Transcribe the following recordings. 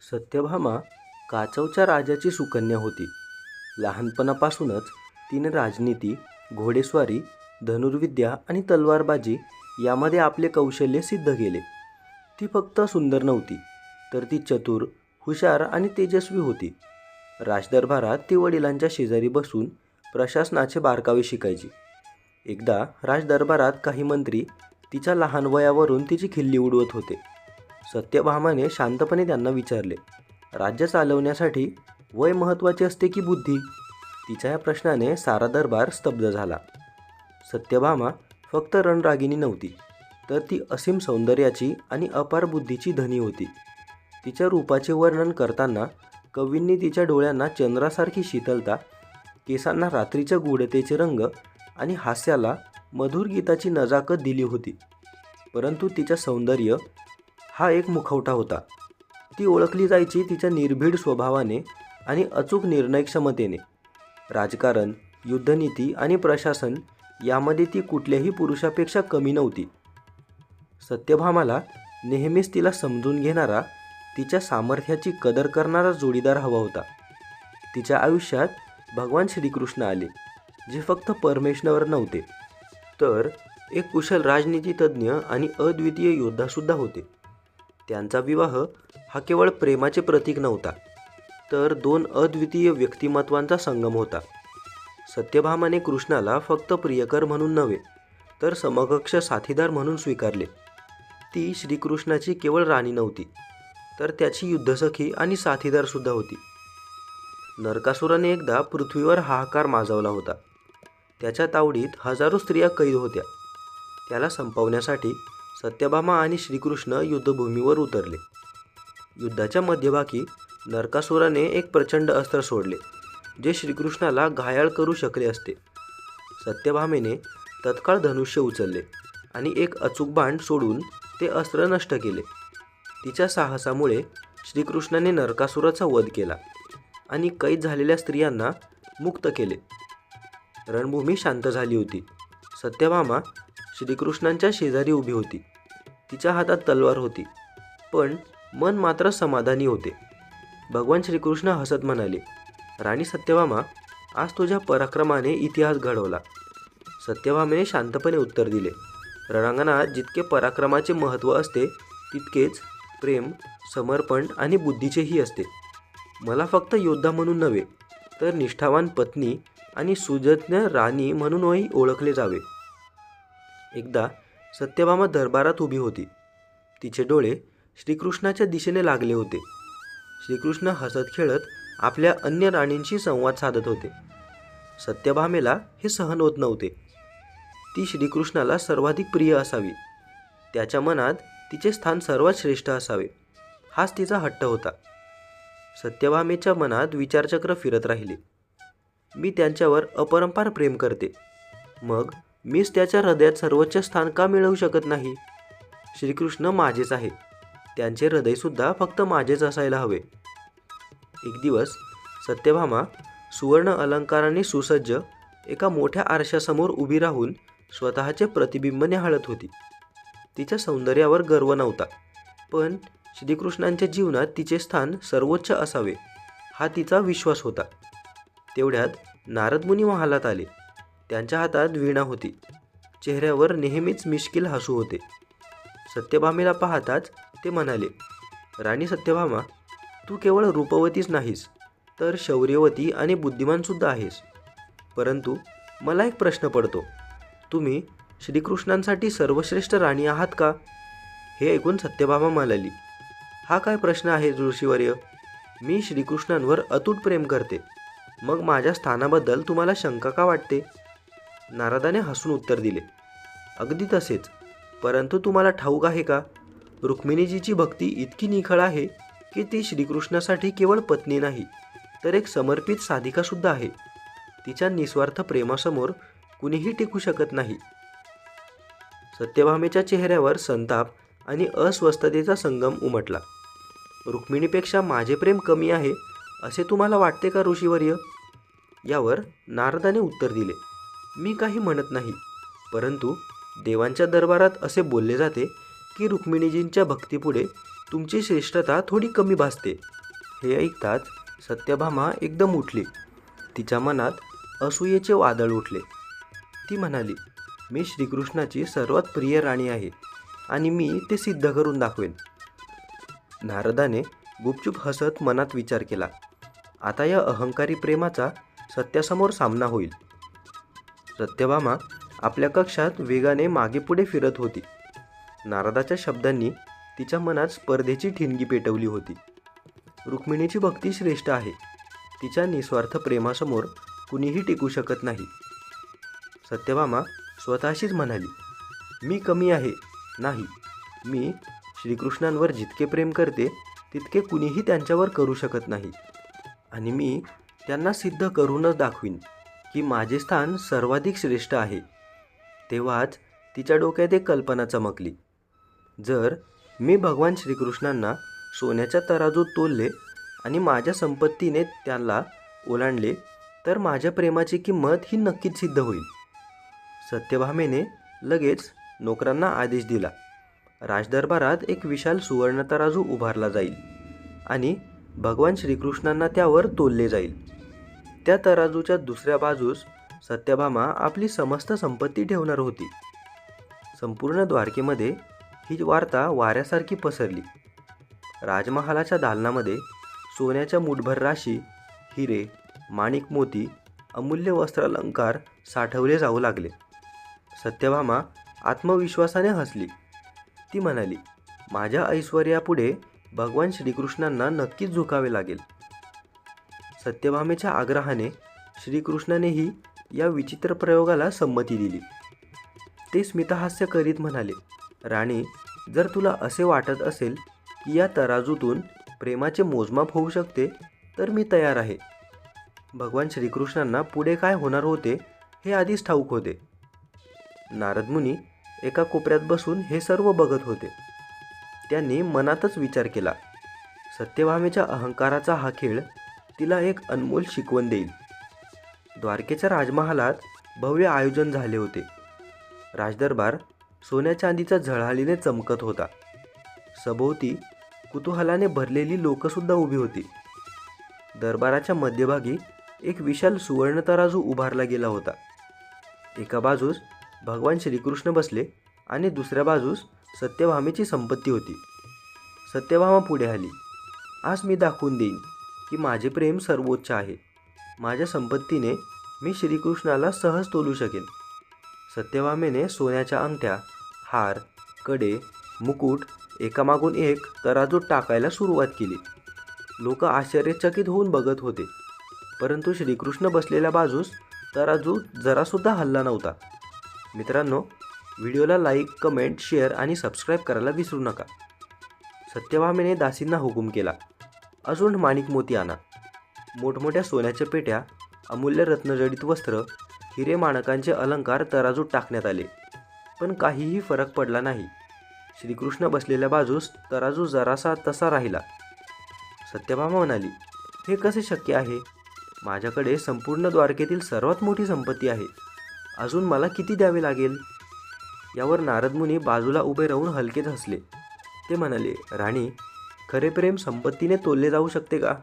सत्यभामा काचवच्या राजाची सुकन्या होती. लहानपणापासूनच तिने राजनीती घोडेस्वारी धनुर्विद्या आणि तलवारबाजी यामध्ये आपले कौशल्य सिद्ध केले. ती फक्त सुंदर नव्हती तर ती चतुर हुशार आणि तेजस्वी होती. राजदरबारात ती वडिलांच्या शेजारी बसून प्रशासनाचे बारकावे शिकायची. एकदा राजदरबारात काही मंत्री तिच्या लहान वयावरून तिची खिल्ली उडवत होते. सत्यभामाने शांतपणे त्यांना विचारले राज्य चालवण्यासाठी वय महत्त्वाचे असते की बुद्धी? तिच्या या प्रश्नाने सारा दरबार स्तब्ध झाला. सत्यभामा फक्त रणरागिणी नव्हती तर ती असीम सौंदर्याची आणि अपार बुद्धीची धनी होती. तिच्या रूपाचे वर्णन करताना कवींनी तिच्या डोळ्यांना चंद्रासारखी शीतलता केसांना रात्रीच्या गूढतेचे रंग आणि हास्याला मधुर गीताची नजाकत दिली होती. परंतु तिच्या सौंदर्य हा एक मुखवटा होता. ती ओळखली जायची तिच्या निर्भीड स्वभावाने आणि अचूक निर्णयक्षमतेने राजकारण युद्धनीती आणि प्रशासन यामध्ये ती कुठल्याही पुरुषापेक्षा कमी नव्हती. सत्यभामाला नेहमीच तिला समजून घेणारा तिच्या सामर्थ्याची कदर करणारा जोडीदार हवा होता. तिच्या आयुष्यात भगवान श्रीकृष्ण आले जे फक्त परमेश्वर नव्हते तर एक कुशल राजनीतीतज्ञ आणि अद्वितीय योद्धासुद्धा होते. त्यांचा विवाह हा केवळ प्रेमाचे प्रतीक नव्हता तर दोन अद्वितीय व्यक्तिमत्वांचा संगम होता. सत्यभामाने कृष्णाला फक्त प्रियकर म्हणून नव्हे तर समकक्ष साथीदार म्हणून स्वीकारले. ती श्रीकृष्णाची केवळ राणी नव्हती तर त्याची युद्धसखी आणि साथीदारसुद्धा होती. नरकासुराने एकदा पृथ्वीवर हाहाकार माजवला होता. त्याच्या तावडीत हजारो स्त्रिया कैद होत्या. त्याला संपवण्यासाठी सत्यभामा आणि श्रीकृष्ण युद्धभूमीवर उतरले. युद्धाच्या मध्यभागी नरकासुराने एक प्रचंड अस्त्र सोडले जे श्रीकृष्णाला घायाळ करू शकले असते. सत्यभामेने तत्काळ धनुष्य उचलले आणि एक अचूक बाण सोडून ते अस्त्र नष्ट केले. तिच्या साहसामुळे श्रीकृष्णाने नरकासुराचा वध केला आणि कैद झालेल्या स्त्रियांना मुक्त केले. रणभूमी शांत झाली होती. सत्यभामा श्रीकृष्णांच्या शेजारी उभी होती. तिच्या हातात तलवार होती. पण मन मात्र समाधानी होते. भगवान श्रीकृष्ण हसत म्हणाले राणी सत्यभामा आज तुझ्या पराक्रमाने इतिहास घडवला. सत्यभामेने शांतपणे उत्तर दिले रणांगणात जितके पराक्रमाचे महत्त्व असते तितकेच प्रेम समर्पण आणि बुद्धीचेही असते. मला फक्त योद्धा म्हणून नव्हे तर निष्ठावान पत्नी आणि सुजज्ञ राणी म्हणूनही ओळखले जावे. एकदा सत्यभामा दरबारात उभी होती. तिचे डोळे श्रीकृष्णाच्या दिशेने लागले होते. श्रीकृष्ण हसत खेळत आपल्या अन्य राणींशी संवाद साधत होते. सत्यभामेला हे सहन होत नव्हते. ती श्रीकृष्णाला सर्वाधिक प्रिय असावी. त्याच्या मनात तिचे स्थान सर्वात श्रेष्ठ असावे. हाच तिचा हट्ट होता. सत्यभामेच्या मनात विचारचक्र फिरत राहिले. मी त्यांच्यावर अपरंपार प्रेम करते. मग मीच त्याच्या हृदयात सर्वोच्च स्थान का मिळवू शकत नाही? श्रीकृष्ण माझेच आहे त्यांचे हृदयसुद्धा फक्त माझेच असायला हवे. एक दिवस सत्यभामा सुवर्ण अलंकाराने सुसज्ज एका मोठ्या आरशासमोर उभी राहून स्वतःचे प्रतिबिंब निहाळत होती. तिच्या सौंदर्यावर गर्व नव्हता पण श्रीकृष्णांच्या जीवनात तिचे स्थान सर्वोच्च असावे हा तिचा विश्वास होता. तेवढ्यात नारदमुनी महालात आले. त्यांच्या हातात वीणा होती. चेहऱ्यावर नेहमीच मिश्किल हसू होते. सत्यभामेला पाहताच ते म्हणाले राणी सत्यभामा तू केवळ रूपवतीच नाहीस तर शौर्यवती आणि बुद्धिमानसुद्धा आहेस. परंतु मला एक प्रश्न पडतो. तुम्ही श्रीकृष्णांसाठी सर्वश्रेष्ठ राणी आहात का? हे ऐकून सत्यभामा म्हणाली हा काय प्रश्न आहे ऋषीवर्य? मी श्रीकृष्णांवर अतूट प्रेम करते. मग माझ्या स्थानाबद्दल तुम्हाला शंका का वाटते? नारदाने हसून उत्तर दिले. अगदी तसेच. परंतु तुम्हाला ठाऊक आहे का? रुक्मिणीजीची भक्ती इतकी निखळ आहे की ती श्रीकृष्णासाठी केवळ पत्नी नाही तर एक समर्पित साधिकासुद्धा आहे. तिच्या निस्वार्थ प्रेमासमोर कुणीही टिकू शकत नाही. सत्यभामेच्या चेहऱ्यावर संताप आणि अस्वस्थतेचा संगम उमटला. रुक्मिणीपेक्षा माझे प्रेम कमी आहे असे तुम्हाला वाटते का ऋषीवर्य? यावर नारदाने उत्तर दिले. मी काही म्हणत नाही. परंतु देवांच्या दरबारात असे बोलले जाते की रुक्मिणीजींच्या भक्तीपुढे तुमची श्रेष्ठता थोडी कमी भासते. हे ऐकताच सत्यभामा एकदम उठली. तिच्या मनात असूयेचे वादळ उठले. ती म्हणाली मी श्रीकृष्णाची सर्वात प्रिय राणी आहे आणि मी ते सिद्ध करून दाखवेन. नारदाने गुपचूप हसत मनात विचार केला. आता या अहंकारी प्रेमाचा सत्यासमोर सामना होईल. सत्यभामा आपल्या कक्षात वेगाने मागे पुढे फिरत होती. नारदाच्या शब्दांनी तिच्या मनात स्पर्धेची ठिणगी पेटवली होती. रुक्मिणीची भक्ती श्रेष्ठ आहे. तिच्या निस्वार्थ प्रेमासमोर कुणीही टिकू शकत नाही. सत्यभामा स्वतःशीच म्हणाली मी कमी आहे. नाही. मी श्रीकृष्णांवर जितके प्रेम करते तितके कुणीही त्यांच्यावर करू शकत नाही. आणि मी त्यांना सिद्ध करूनच दाखवीन. की माझे स्थान सर्वाधिक श्रेष्ठ आहे. तेव्हाच तिच्या डोक्यात एक कल्पना चमकली. जर मी भगवान श्रीकृष्णांना सोन्याच्या तराजूत तोलले आणि माझ्या संपत्तीने त्याला ओलांडले तर माझ्या प्रेमाची किंमत ही नक्कीच सिद्ध होईल. सत्यभामेने लगेच नोकरांना आदेश दिला. राजदरबारात एक विशाल सुवर्ण तराजू उभारला जाईल आणि भगवान श्रीकृष्णांना त्यावर तोलले जाईल. त्या तराजूच्या दुसऱ्या बाजूस सत्यभामा आपली समस्त संपत्ती ठेवणार होती. संपूर्ण द्वारकेमध्ये ही वार्ता वाऱ्यासारखी पसरली. राजमहालाच्या दालनामध्ये सोन्याच्या मुठभर राशी हिरे माणिक मोती अमूल्य वस्त्रालंकार साठवले जाऊ लागले. सत्यभामा आत्मविश्वासाने हसली. ती म्हणाली माझ्या ऐश्वर्यापुढे भगवान श्रीकृष्णांना नक्कीच झुकावे लागेल. सत्यभामेच्या आग्रहाने श्रीकृष्णानेही या विचित्र प्रयोगाला संमती दिली. ते स्मितहास्य करीत म्हणाले राणी जर तुला असे वाटत असेल की या तराजूतून प्रेमाचे मोजमाप होऊ शकते तर मी तयार आहे. भगवान श्रीकृष्णांना पुढे काय होणार होते हे आधीच ठाऊक होते. नारद मुनी एका कोपऱ्यात बसून हे सर्व बघत होते. त्यांनी मनातच विचार केला. सत्यभामेच्या अहंकाराचा हा खेळ तिला एक अनमोल शिकवण देईल. द्वारकेच्या राजमहालात भव्य आयोजन झाले होते. राजदरबार सोन्या चांदीच्या झळाळीने चमकत होता. सभोवती कुतूहलाने भरलेली लोकसुद्धा उभी होती. दरबाराच्या मध्यभागी एक विशाल सुवर्ण तराजू उभारला गेला होता. एका बाजूस भगवान श्रीकृष्ण बसले आणि दुसऱ्या बाजूस सत्यभामेची संपत्ती होती. सत्यभामा पुढे आली. आज मी दाखवून देईन. की माझे प्रेम सर्वोच्च आहे. माझ्या संपत्तीने मी श्रीकृष्णाला सहज तोलू शकेन. सत्यभामेने सोन्याच्या अंगठ्या हारकडे मुकुट एकामागून एक तराजूत टाकायला सुरुवात केली. लोक आश्चर्यचकित होऊन बघत होते. परंतु श्रीकृष्ण बसलेल्या बाजूस तराजू जरासुद्धा हल्ला नव्हता. मित्रांनो व्हिडिओला लाईक कमेंट शेअर आणि सबस्क्राईब करायला विसरू नका. सत्यभामेने दासींना हुकूम केला. अजून माणिक मोती आणा. मोठमोठ्या सोन्याच्या पेट्या अमूल्य रत्नजडित वस्त्र हिरे माणकांचे अलंकार तराजूत टाकण्यात आले. पण काहीही फरक पडला नाही. श्रीकृष्ण बसलेल्या बाजूस तराजू जरासा तसा राहिला. सत्यभामा म्हणाली हे कसे शक्य आहे? माझ्याकडे संपूर्ण द्वारकेतील सर्वात मोठी संपत्ती आहे. अजून मला किती द्यावे लागेल? यावर नारदमुनी बाजूला उभे राहून हलकेच हसले. ते म्हणाले राणी खरे प्रेम संपत्तीने तोलले जाऊ शकते का?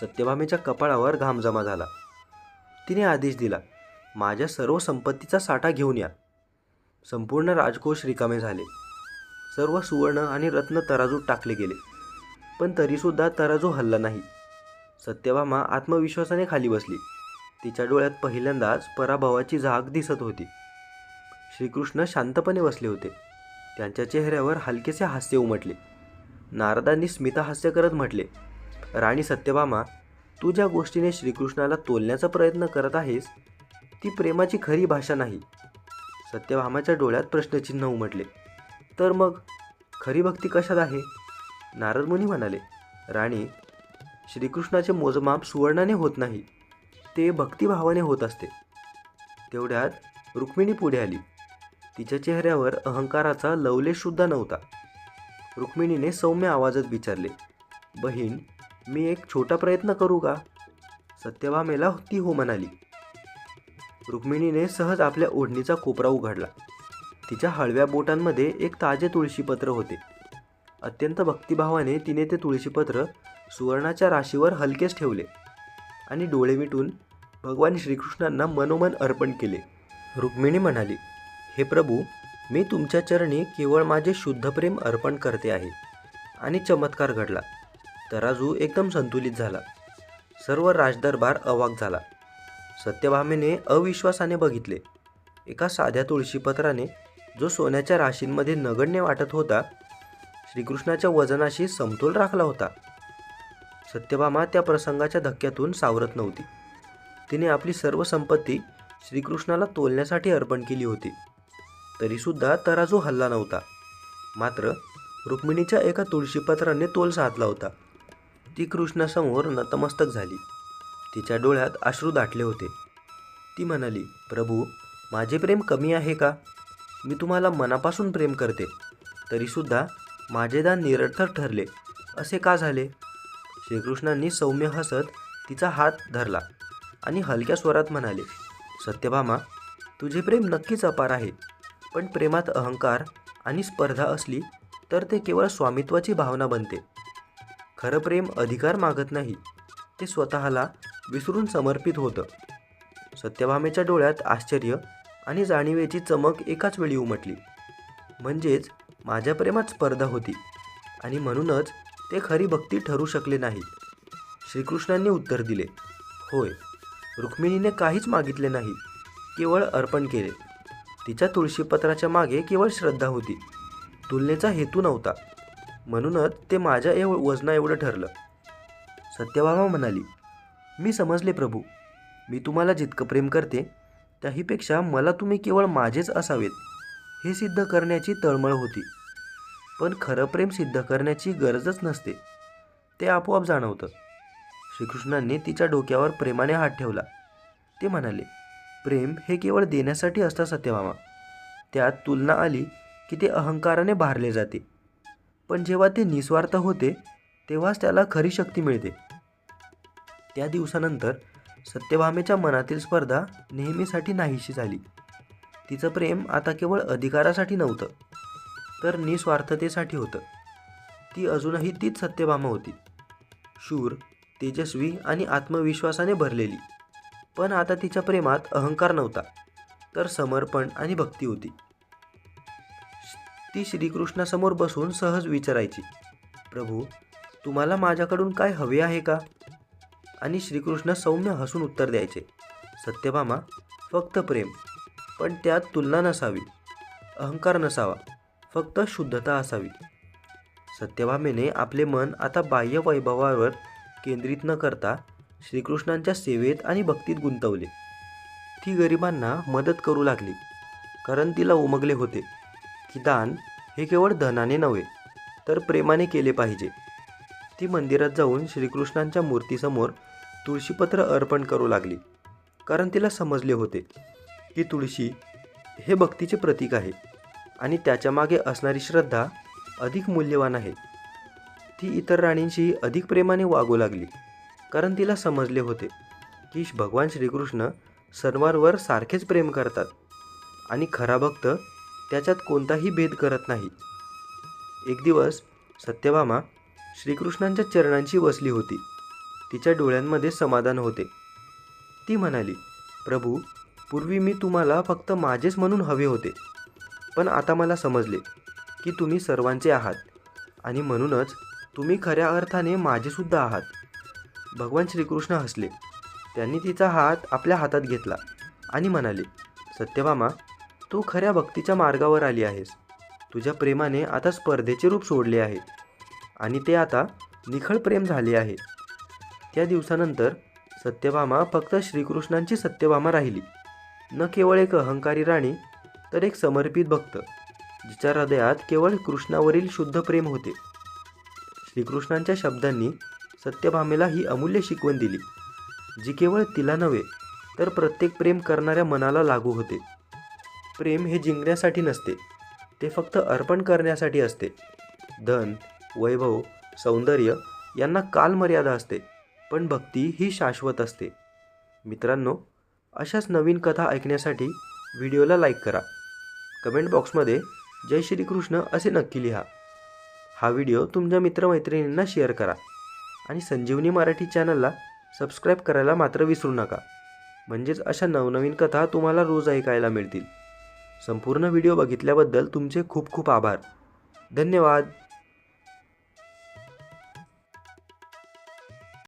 सत्यभामेच्या कपाळावर घाम जमा झाला. तिने आदेश दिला माझ्या सर्व संपत्तीचा साठा घेऊन या. संपूर्ण राजकोष रिकामे झाले. सर्व सुवर्ण आणि रत्न तराजूत टाकले गेले. पण तरीसुद्धा तराजू हल्ला नाही. सत्यभामा आत्मविश्वासाने खाली बसली. तिच्या डोळ्यात पहिल्यांदाच पराभवाची झाक दिसत होती. श्रीकृष्ण शांतपणे बसले होते. त्यांच्या चेहऱ्यावर हलकेसे हास्य उमटले. नारदांनी स्मितहास्य करत म्हटले राणी सत्यभामा तू ज्या गोष्टीने श्रीकृष्णाला तोलण्याचा प्रयत्न करत आहेस ती प्रेमाची खरी भाषा नाही. सत्यभामाच्या डोळ्यात प्रश्नचिन्ह उमटले. तर मग खरी भक्ती कशात आहे? नारद मुनी म्हणाले राणी श्रीकृष्णाचे मोजमाप सुवर्णाने होत नाही ते भक्तिभावाने होत असते. तेवढ्यात रुक्मिणी पुढे आली. तिच्या चेहऱ्यावर अहंकाराचा लवलेशसुद्धा नव्हता. रुक्मिणीने सौम्य आवाजात विचारले बहीण मी एक छोटा प्रयत्न करू का? सत्यभामेला ती हो म्हणाली. रुक्मिणीने सहज आपल्या ओढणीचा कोपरा उघडला. तिच्या हळव्या बोटांमध्ये एक ताजे तुळशीपत्र होते. अत्यंत भक्तिभावाने तिने ते तुळशीपत्र सुवर्णाच्या राशीवर हलकेच ठेवले आणि डोळे मिटून भगवान श्रीकृष्णांना मनोमन अर्पण केले. रुक्मिणी म्हणाली हे प्रभू मी तुमच्या चरणी केवळ माझे शुद्ध प्रेम अर्पण करते आहे. आणि चमत्कार घडला. तराजू एकदम संतुलित झाला. सर्व राजदरबार अवाक झाला. सत्यभामेने अविश्वासाने बघितले. एका साध्या तुळशीपत्राने जो सोन्याच्या राशींमध्ये नगण्य वाटत होता श्रीकृष्णाच्या वजनाशी समतोल राखला होता. सत्यभामा त्या प्रसंगाच्या धक्क्यातून सावरत नव्हती. तिने आपली सर्व संपत्ती श्रीकृष्णाला तोलण्यासाठी अर्पण केली होती. तरीसुद्धा तराजू हल्ला नव्हता. मात्र रुक्मिणीच्या एका तुळशीपत्राने तोल साधला होता. ती कृष्णासमोर नतमस्तक झाली. तिच्या डोळ्यात अश्रू दाटले होते. ती म्हणाली प्रभू माझे प्रेम कमी आहे का? मी तुम्हाला मनापासून प्रेम करते. तरीसुद्धा माझे दान निरर्थक ठरले. असे का झाले? श्रीकृष्णांनी सौम्य हसत तिचा हात धरला आणि हलक्या स्वरात म्हणाले सत्यभामा तुझे प्रेम नक्कीच अपार आहे. पण प्रेमात अहंकार आणि स्पर्धा असली तर ते केवळ स्वामित्वाची भावना बनते. खरं प्रेम अधिकार मागत नाही ते स्वतःला विसरून समर्पित होतं. सत्यभामेच्या डोळ्यात आश्चर्य आणि जाणीवेची चमक एकाच वेळी उमटली. म्हणजेच माझ्या प्रेमात स्पर्धा होती आणि म्हणूनच ते खरी भक्ती ठरू शकले नाही. श्रीकृष्णांनी उत्तर दिले होय रुक्मिणीने काहीच मागितले नाही केवळ अर्पण केले. तिच्या तुळशीपत्राच्या मागे केवळ श्रद्धा होती. तुलनेचा हेतू नव्हता. म्हणूनच ते माझ्या एव वजना एवढं ठरलं. सत्यभामा म्हणाली मी समजले प्रभू. मी तुम्हाला जितकं प्रेम करते त्याहीपेक्षा मला तुम्ही केवळ माझेच असावेत. हे सिद्ध करण्याची तळमळ होती. पण खरं प्रेम सिद्ध करण्याची गरजच नसते. ते आपोआप जाणवतं. श्रीकृष्णांनी तिच्या डोक्यावर प्रेमाने हात ठेवला. ते म्हणाले प्रेम हे केवळ देण्यासाठी असतं सत्यभामा. त्यात तुलना आली की ते अहंकाराने भारले जाते. पण जेव्हा ते निस्वार्थ होते तेव्हाच त्याला खरी शक्ती मिळते. त्या दिवसानंतर सत्यभामेच्या मनातील स्पर्धा नेहमीसाठी नाहीशी झाली. तिचं प्रेम आता केवळ अधिकारासाठी नव्हतं तर निस्वार्थतेसाठी होतं. ती अजूनही तीच सत्यभामा होती. शूर तेजस्वी आणि आत्मविश्वासाने भरलेली. पण आता तिच्या प्रेमात अहंकार नव्हता तर समर्पण आणि भक्ती होती. ती श्रीकृष्णासमोर बसून सहज विचारायची प्रभू तुम्हाला माझ्याकडून काय हवे आहे का? आणि श्रीकृष्ण सौम्य हसून उत्तर द्यायचे सत्यभामा फक्त प्रेम पण त्यात तुलना नसावी अहंकार नसावा फक्त शुद्धता असावी. सत्यभामेने आपले मन आता बाह्य वैभवावर केंद्रित न करता श्रीकृष्णांच्या सेवेत आणि भक्तीत गुंतवले. ती गरिबांना मदत करू लागली. कारण तिला उमगले होते की दान हे केवळ धनाने नव्हे तर प्रेमाने केले पाहिजे. ती मंदिरात जाऊन श्रीकृष्णांच्या मूर्तीसमोर तुळशीपत्र अर्पण करू लागली. कारण तिला समजले होते की तुळशी हे भक्तीचे प्रतीक आहे आणि त्याच्यामागे असणारी श्रद्धा अधिक मूल्यवान आहे. ती इतर राणींशी अधिक प्रेमाने वागू लागली. कारण तिला समजले होते की भगवान श्रीकृष्ण सर्वांवर सारखेच प्रेम करतात आणि खरा भक्त त्याच्यात कोणताही भेद करत नाही. एक दिवस सत्यभामा श्रीकृष्णांच्या चरणांशी बसली होती. तिच्या डोळ्यांमध्ये समाधान होते. ती म्हणाली प्रभू पूर्वी मी तुम्हाला फक्त माझेच म्हणून हवे होते. पण आता मला समजले की तुम्ही सर्वांचे आहात आणि म्हणूनच तुम्ही खऱ्या अर्थाने माझेसुद्धा आहात. भगवान श्रीकृष्ण हसले. त्यांनी तिचा हात आपल्या हातात घेतला आणि म्हणाले सत्यभामा तू खऱ्या भक्तीच्या मार्गावर आली आहेस. तुझ्या प्रेमाने आता स्पर्धेचे रूप सोडले आहे आणि ते आता निखळ प्रेम झाले आहे. त्या दिवसानंतर सत्यभामा फक्त श्रीकृष्णांची सत्यभामा राहिली. न केवळ एक अहंकारी राणी तर एक समर्पित भक्त जिच्या हृदयात केवळ कृष्णावरील शुद्ध प्रेम होते. श्रीकृष्णांच्या शब्दांनी सत्यभामेला ही अमूल्य शिकवण दिली. जी केवळ तिला नव्हे तर प्रत्येक प्रेम करणाऱ्या मनाला लागू होते. प्रेम हे जिंकण्यासाठी नसते ते फक्त अर्पण करण्यासाठी असते. धन वैभव सौंदर्य यांना कालमर्यादा असते पण भक्ती ही शाश्वत असते. मित्रांनो अशाच नवीन कथा ऐकण्यासाठी व्हिडिओला लाईक करा. कमेंट बॉक्समध्ये जय श्रीकृष्ण असे नक्की लिहा. हा व्हिडिओ तुमच्या मित्रमैत्रिणींना शेअर करा. आणि संजीवनी मराठी चॅनलला सबस्क्राईब करायला मात्र विसरू नका. म्हणजेच अशा नवनवीन कथा तुम्हाला रोज ऐकायला मिळतील. संपूर्ण व्हिडिओ बघितल्याबद्दल तुमचे खूप खूप आभार. धन्यवाद.